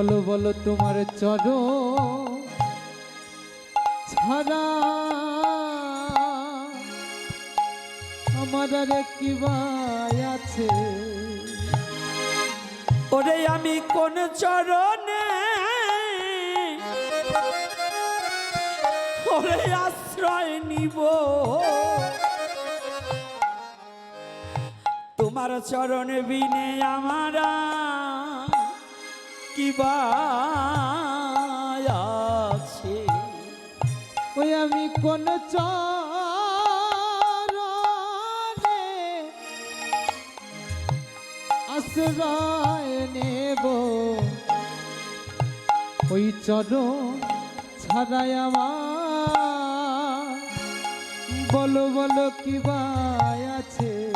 বলো বলো তোমার চর ছাড়া আমার কি আছে। ওরে আমি কোন চরণে? ওরে আশ্রয় নিব। তোমার চরণে বিনে আমারা কি বা আছে? ওই আমি কোন চরণে আশ্রয় নেব? ওই চর ছাড়াই আমার বলো বলো কি বাই আছে?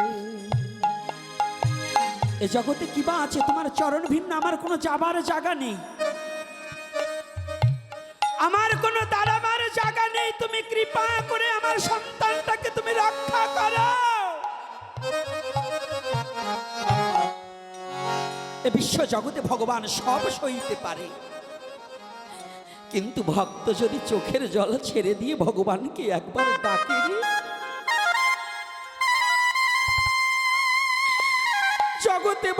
এ জগতে কিবা আছে? তোমার চরণ ভিন্ন, আমার কোনো যাবার জায়গা নেই। আমার কোনো দাঁড়াবার জায়গা নেই। তুমি কৃপা করে আমার সন্তানটাকে তুমি রক্ষা করো। এ বিশ্ব জগতে ভগবান সব সইতে পারে। কিন্তু ভক্ত যদি চোখের জল ছেড়ে দিয়ে ভগবানকে একবার ডাকে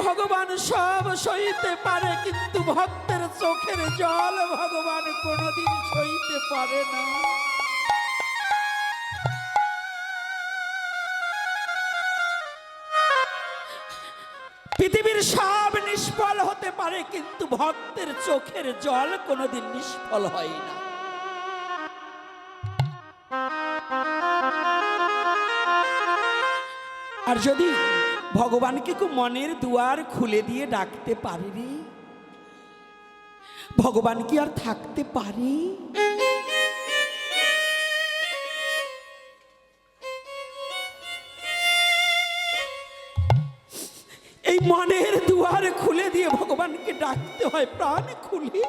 ভগবান সব সইতে পারে, কিন্তু ভক্তের চোখের জল ভগবান কোনোদিন সইতে পারে না। পৃথিবীর সব নিষ্ফল হতে পারে, কিন্তু ভক্তের চোখের জল কোনোদিন নিষ্ফল হয় না। আর যদি ভগবানকে খুব মনের দুয়ার খুলে দিয়ে ডাকতে পারে রে। ভগবান কি আর থাকতে পারে? এই মনের দুয়ার খুলে দিয়ে ভগবানকে ডাকতে হয়, প্রাণ খুলে।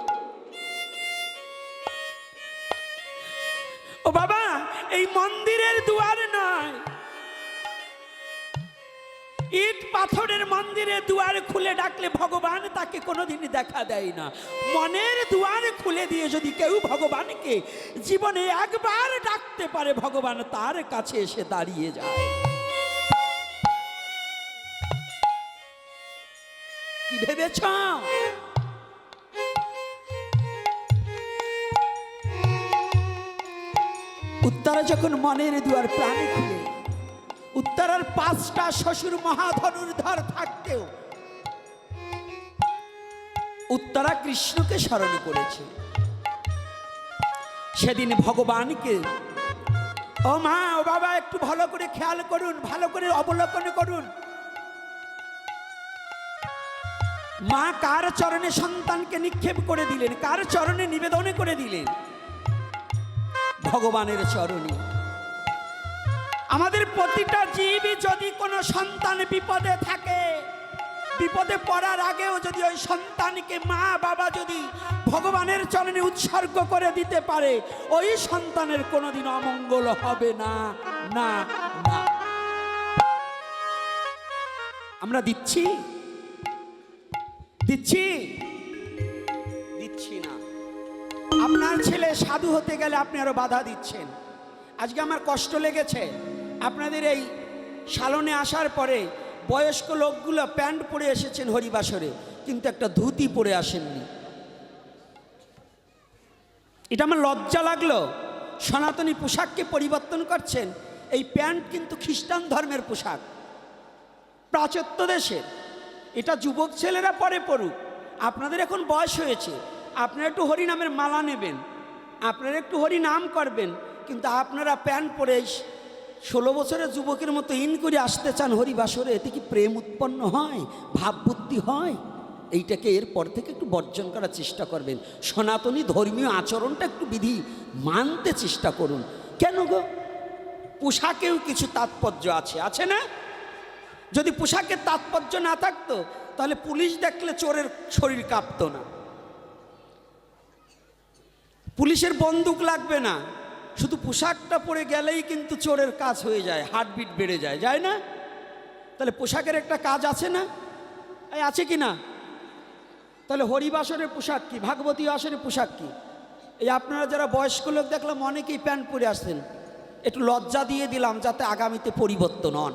ও বাবা, এই মন্দিরের দুয়ার নয় ইট পাথরের মন্দিরে দুয়ার খুলে ডাকলে ভগবান তাকে কোনোদিন দেখা দেয় না। মনের দুয়ার খুলে দিয়ে যদি কেউ ভগবানকে জীবনে একবার ডাকতে পারে, ভগবান তার কাছে এসে দাঁড়িয়ে যায়। কি ভেবেছ? উত্তরা যখন মনের দুয়ার প্রাণে খুলে উত্তরার পাঁচটা শ্বশুর মহাধনুর ধর থাকতেও উত্তরা কৃষ্ণকে স্মরণ করেছে। সেদিন ভগবানকে, ও মা, ও বাবা, একটু ভালো করে খেয়াল করুন, ভালো করে অবলোকন করুন। মা কার চরণে সন্তানকে নিক্ষেপ করে দিলেন? কার চরণে নিবেদনে করে দিলেন? ভগবানের চরণে। আমাদের প্রতিটা জীবই যদি কোনো সন্তান বিপদে থাকে, বিপদে পড়ার আগেও যদি ওই সন্তানকে মা, বাবা যদি ভগবানের চরণে উৎসর্গ করে দিতে পারে, ওই সন্তানের কোনোদিন অমঙ্গল হবে না না না। আমরা দিচ্ছি? দিচ্ছি? দিচ্ছি না। আপনার ছেলে সাধু হতে গেলে আপনি আরও বাধা দিচ্ছেন। আজকে আমার কষ্ট লেগেছে। আপনাদের এই সালনে আসার পরে বয়স্ক লোকগুলো প্যান্ট পরে এসেছেন হরিবাসরে, কিন্তু একটা ধুতি পরে আসেননি। এটা আমার লজ্জা লাগল। সনাতনী পোশাককে পরিবর্তন করছেন, এই প্যান্ট কিন্তু খ্রিস্টান ধর্মের পোশাক। প্রাচত্য দেশের। এটা যুবক ছেলেরা পরে পড়ুক আপনাদের এখন বয়স হয়েছে। আপনারা একটু হরিনামের মালা নেবেন। আপনারা একটু হরিনাম করবেন, কিন্তু আপনারা প্যান্ট পরে ষোলো বছরের যুবকের মতো ইন করে আসতে চান হরিবাসরে, এতে কি প্রেম উৎপন্ন হয়? ভাববুদ্ধি হয়? এইটাকে এরপর থেকে একটু বর্জন করার চেষ্টা করবেন। সনাতনী ধর্মীয় আচরণটা একটু বিধি মানতে চেষ্টা করুন। কেন গো? পোশাকেও কিছু তাৎপর্য আছে। আছে না? যদি পোশাকের তাৎপর্য না থাকতো, তাহলে পুলিশ দেখলে চোরের শরীর কাঁপতো না। পুলিশের বন্দুক লাগবে না। শুধু পোশাকটা পরে গেলেই কিন্তু চোরের কাজ হয়ে যায় হার্টবিট বেড়ে যায় যায় না? তাহলে পোশাকের একটা কাজ আছে না? এই আছে কি না? তাহলে হরিবাসনের পোশাক কি? ভাগবতী আসনের পোশাক কি? এই আপনারা যারা বয়স্ক লোক দেখলাম, অনেকেই প্যান্ট পরে আসছেন। একটু লজ্জা দিয়ে দিলাম যাতে আগামীতে পরিবর্তন হন।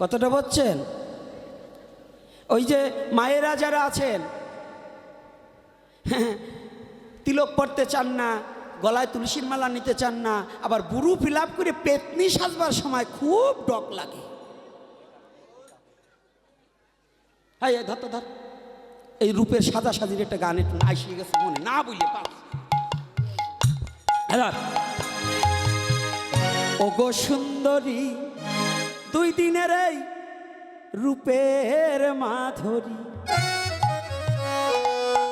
কতটা বলছেন? ওই যে মায়েরা যারা আছেন তিলক পড়তে চান না, গলায় তুলসীর মালা নিতে চান না, আবার বুড়ু ফিল করে পেতনি সাজবার সময় খুব ডক লাগে। হ্যাঁ ধর ধর। এই রূপের সাদা সাজির একটা গান একটু আইসিয়ে গেছে মনে, না বুঝলে পাল ওগো সুন্দরী, দুই দিনের এই রূপের মাধুরী।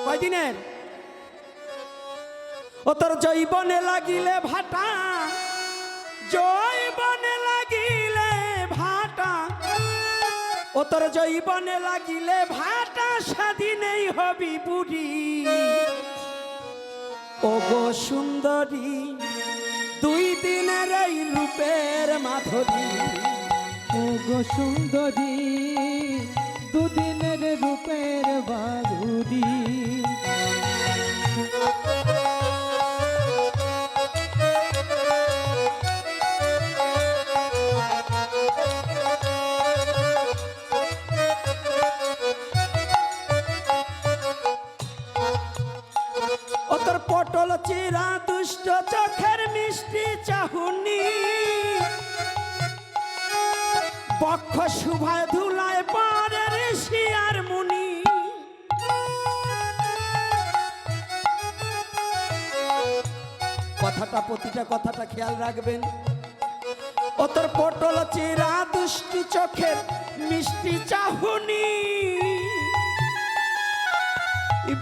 কয় দিনের ও তোর জৈবনে লাগিলে ভাটা, জৈবনে লাগিলে ভাটা। ও তোর জৈবনে লাগিলে ভাটা, স্বাধীনেই হবি বুড়ি। ও গো সুন্দরী, দুই দিনের এই রূপের মাধুরী। ও গো সুন্দরী, দুদিনের রূপের বাধুরী চিরা দুষ্ট চোখের মিষ্টি চাহুনি। বক্ষ শুভায় ধুলায় পরে ঋষি আর মুনি। কথাটা, প্রতিটা কথাটা খেয়াল রাখবেন। ও তোর পটল চিরা দুষ্টি চোখের মিষ্টি চাহুনি।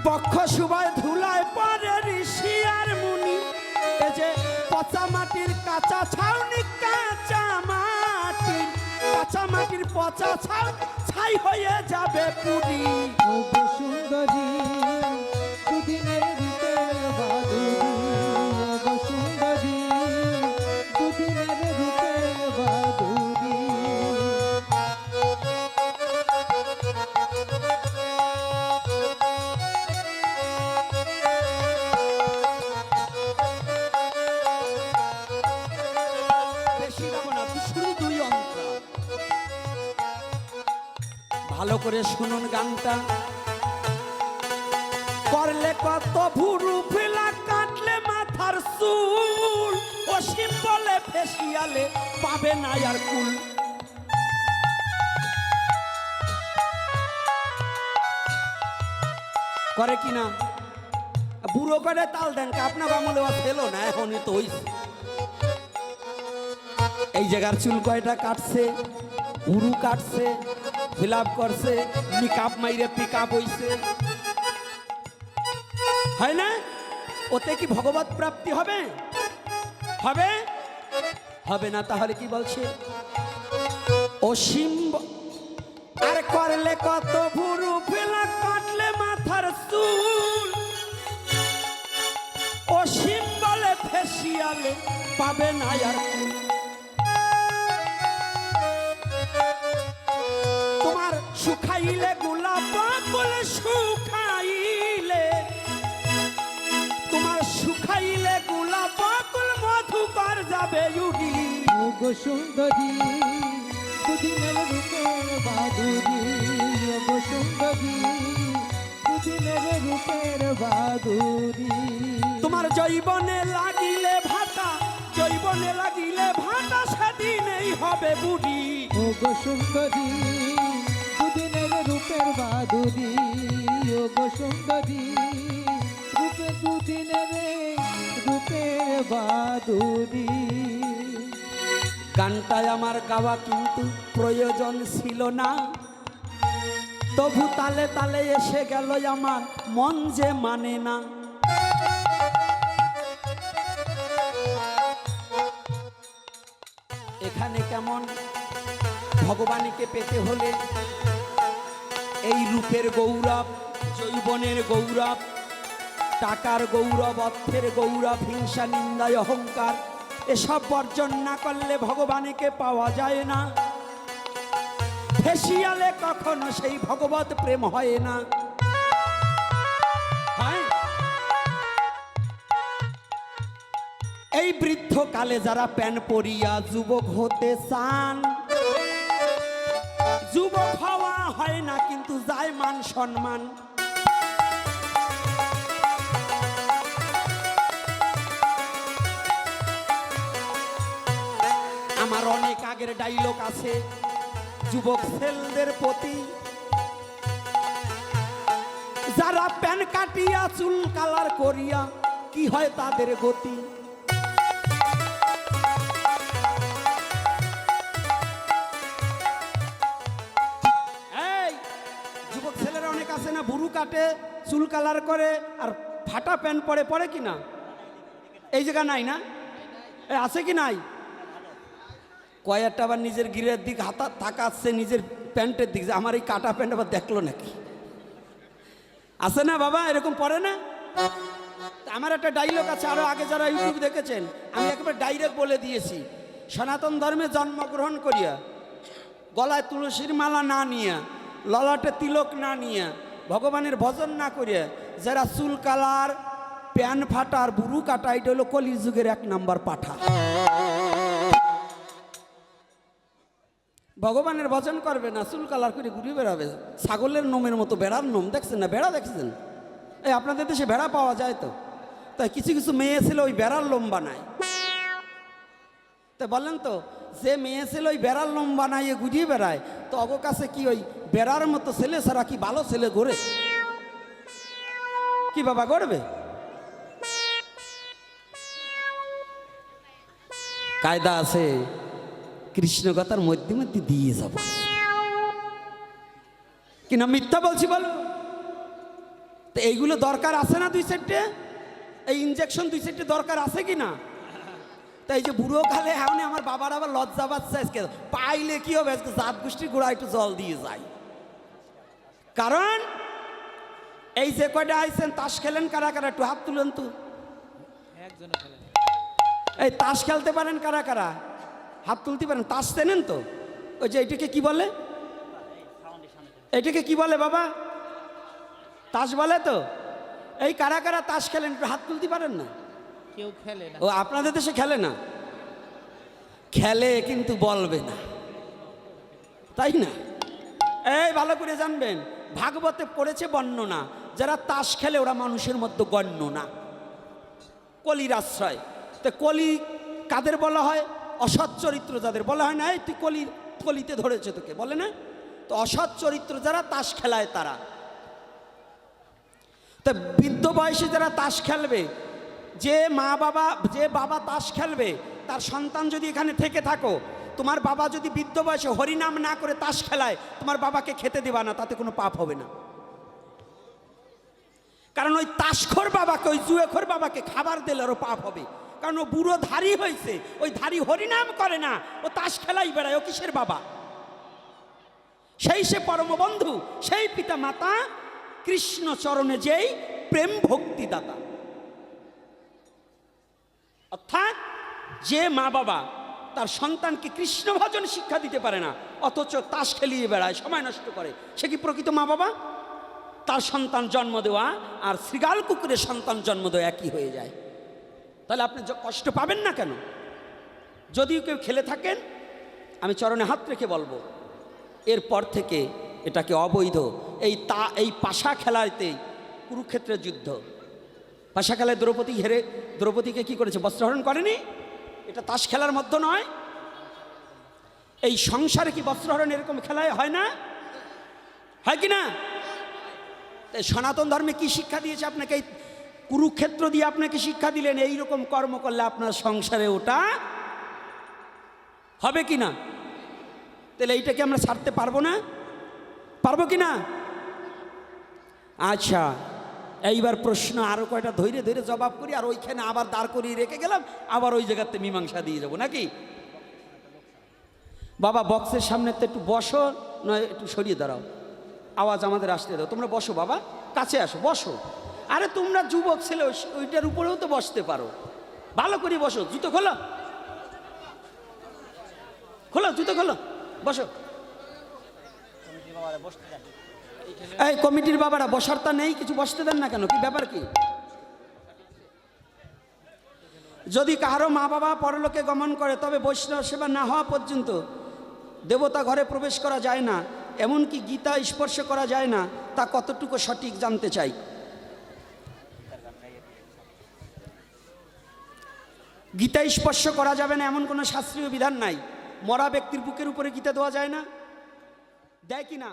বক্ষ সুবায় ধুলায় পরে এ যে পচা মাটির কাঁচা ছাউনি, কাঁচা মাটির কাঁচা মাটির পচা ছাউ ছাই হয়ে যাবে পুরি। সুন্দরী। ভালো করে শুনুন গানটা। করলে কত ভুরু ফেলা, কাটলে মাথার চুল। অসীম বলে ফেসিয়ালে পাবে না আর কুল। করে কিনা বুড়ো করে তাল দেন কা? আপনার আমলে ফেলো না, এখনই তো হইছে। এই জায়গার চুল কয়টা কাটছে? উরু কাটছে ফিল করছে মেকআপ মাইরে পিক আপ হইছে। হয় না? ওতে কি ভগবত প্রাপ্তি হবে? হবে? হবে না তাহলে কি বলছে? অসীম আর করলে কত ভুরু ফেলা কাটলে মাথার চুল। অসীম বলে ফেসিয়ালে পাবে না আর শুকাইলে গোলাপ বলে শুকাইলে। তোমার শুকাইলে গোলাপ কুল মধুকর যাবে উড়ি ও গো সুন্দরী দুদিনের রূপের বাধুরী ও গো সুন্দরী দুদিনের রূপের বাধুরী তোমার জৈবনে লাগিলে ভাটা জৈবনে লাগিলে ভাটা সেদিনেই হবে বুড়ি। গো সুন্দরী রূপের বাধুরী ও গো সুন্দরী রূপে দুদিনের রূপের বাধুরী গানটায় আমার গাওয়া কিন্তু প্রয়োজন ছিল না। তবু তালে তালে এসে গেল আমার মন যে মানে না। এখানে কেমন ভগবানীকে পেতে হলে এই রূপের গৌরব জৈবনের গৌরব, টাকার গৌরব, অর্থের গৌরব, হিংসা, নিন্দায়, অহংকার, এসব বর্জন না করলে ভগবানকে পাওয়া যায় না ফেসিয়ালে কখনো সেই ভগবত প্রেম হয় না হয়? এই বৃদ্ধকালে যারা প্যান পরিয়া যুবক হতে চান, যুবক হওয়া হয় না, কিন্তু যায় মান সম্মান। আমার অনেক আগের ডাইলগ আছে, যুবক ছেলেদের প্রতি। যারা প্যান কাটিয়া চুল কালার করিয়া, কি হয় তাদের গতি? কাটে, চুল কালার করে, আর ফাটা প্যান্ট পরে পরে কি না? এই জায়গা নাই না? আছে কি নাই? কয়েকটা আবার নিজের গিরের দিক হাতা তাকাচ্ছে, নিজের প্যান্টের দিক। যে আমার এই কাটা প্যান্ট আবার দেখল নাকি? আছে না বাবা? এরকম পরে না? আমার একটা ডাইলগ আছে, আরও আগে যারা ইউটিউব দেখেছেন, আমি একেবারে ডাইরেক্ট বলে দিয়েছি। সনাতন ধর্মে জন্মগ্রহণ করিয়া, গলায় তুলসীর মালা না নিয়া, ললাটে তিলক না নিয়া ভগবানের ভজন না করিয়া যারা চুল কালার, প্যান ফাটার বুরু কাটা, এটা হলো কলি যুগের এক নাম্বার পাঠা। ভগবানের ভজন করবে না, চুল কালার করে ঘুরে বেড়াবে। ছাগলের নোমের মতো বেড়ার নোম, দেখছেন না? বেড়া দেখছেন? এই আপনাদের দেশে বেড়া পাওয়া যায় তো? তাই কিছু কিছু মেয়ে ছিল ওই বেড়ার লোম বানায়। তো বলেন তো যে মেয়ে ছিল ওই বেড়ার লোম বানাইয়ে ঘুরিয়ে বেড়ায়, তো অগ কাছে কি ওই বেড়ার মতো ছেলে ছাড়া কি ভালো ছেলে গড়ে কি বাবা গড়বে কায়দা আছে কৃষ্ণকথার মধ্যে মধ্যে দিয়ে যাব। কিনা মিথ্যা বলছি বলো? তো এইগুলো দরকার আছে না দুই সেটে? এই ইঞ্জেকশন দুই সেটে দরকার আছে কি না? তাই যে বুড়ো কালে এখন আমার বাবার আবার লজ্জা পাচ্ছে আজকে। পাইলে কি হবে? আজকে জাত গোষ্ঠীর গোড়া একটু জল দিয়ে যায় কারণ এই যে কয়টা আইছেন তাস খেলেন কারা কারা? একটু হাত তুলেন তো। এই তাস খেলতে পারেন কারা কারা? হাত তুলতে পারেন। তাস চেনেন তো? ওই যে এটাকে কি বলে? এটাকে কি বলে বাবা? তাস বলে তো? এই কারা কারা তাস খেলেন? একটু হাত তুলতে পারেন না? কেউ খেলে না। ও, আপনাদের দেশে খেলে না? খেলে কিন্তু বলবে না। তাই না? এই, ভালো করে জানবেন। ভাগবতে পড়েছে বর্ণনা, যারা তাস খেলে ওরা মানুষের মধ্যে গণ্য না। কলির আশ্রয়। তো কলি কাদের বলা হয়? অসৎ চরিত্র যাদের বলা হয় না? এই, তুই কলির, কলিতে ধরেছে তোকে, বলে না? তো অসৎ চরিত্র যারা তাস খেলায় তারা। তা বৃদ্ধ বয়সে যারা তাস খেলবে যে মা বাবা, যে বাবা তাস খেলবে, তার সন্তান যদি এখানে থেকে থাকো, তোমার বাবা যদি বৃদ্ধ বয়সে হরিনাম না করে তাস খেলায়, তোমার বাবাকে খেতে দেবা না, তাতে কোনো পাপ হবে না। কারণ ওই তাসখোর বাবাকে, ওই জুয়েখোর বাবাকে খাবার দিলে আরও পাপ হবে। কারণ ও বুড়ো ধারি হয়েছে ওই ধারি হরিনাম করে না, ও তাস খেলাই বেড়ায়, ও কিসের বাবা? সেই সে পরম বন্ধু সেই পিতা মাতা কৃষ্ণ চরণে যেই প্রেম ভক্তি দাতা অর্থাৎ যে মা বাবা তার সন্তানকে কৃষ্ণ ভজন শিক্ষা দিতে পারে না, অথচ তাস খেলিয়ে বেড়ায়, সময় নষ্ট করে, সে কি প্রকৃত মা বাবা? তার সন্তান জন্ম দেওয়া আর শ্রীগাল কুকুরের সন্তান জন্ম দেওয়া একই হয়ে যায়। তাহলে আপনি কষ্ট পাবেন না কেন? যদিও কেউ খেলে থাকেন, আমি চরণে হাত রেখে বলব, এরপর থেকে এটাকে অবৈধ, এই তা, এই পাশা খেলাতেই কুরুক্ষেত্রের যুদ্ধ। পাশা খেলায় দ্রৌপদী হেরে, দ্রৌপদীকে কি করেছে? বস্ত্রহরণ করেনি? এটা তাস খেলার মধ্য নয়। এই সংসারে কি বস্ত্রহরণ এরকম খেলায় হয় না? হয় কি না? সনাতন ধর্মে কি শিক্ষা দিয়েছে আপনাকে? এই কুরুক্ষেত্র দিয়ে আপনাকে শিক্ষা দিলেন এই রকম কর্ম করলে আপনার সংসারে ওটা হবে কি না? তাহলে এইটাকে আমরা ছাড়তে পারব না? পারব কি না? আচ্ছা এইবার প্রশ্ন, আরও কয়টা ধৈর্য ধৈর্য জবাব করি, আর ওইখানে আবার দাঁড় করিয়ে রেখে গেলাম, আবার ওই জায়গাতে মীমাংসা দিয়ে যাব নাকি? বাবা, বক্সের সামনে তো একটু বসো, নয়, একটু সরিয়ে দাঁড়াও। আওয়াজ আমাদের আসতে দাও। তোমরা বসো বাবা, কাছে আসো, বসো। আরে তোমরা যুবক ছেলে ওইটার উপরেও তো বসতে পারো। ভালো করে বসো, জুতো খোলো। খোলো, জুতো খোলো, বসো। এই কমিটির বাবারা, বসার তা নেই, কিছু বসতে দেন না কেন? কি ব্যাপার কি? যদি কাহারো মা বাবা পরলোকে গমন করে, তবে বৈষ্ণব সেবা না হওয়া পর্যন্ত দেবতা ঘরে প্রবেশ করা যায় না, এমনকি গীতা স্পর্শ করা যায় না, তা কতটুকু সঠিক জানতে চাই? গীতা স্পর্শ করা যাবে না, এমন কোনো শাস্ত্রীয় বিধান নাই। মরা ব্যক্তির বুকের উপরে গীতা দেওয়া যায় না? দেয় কি না?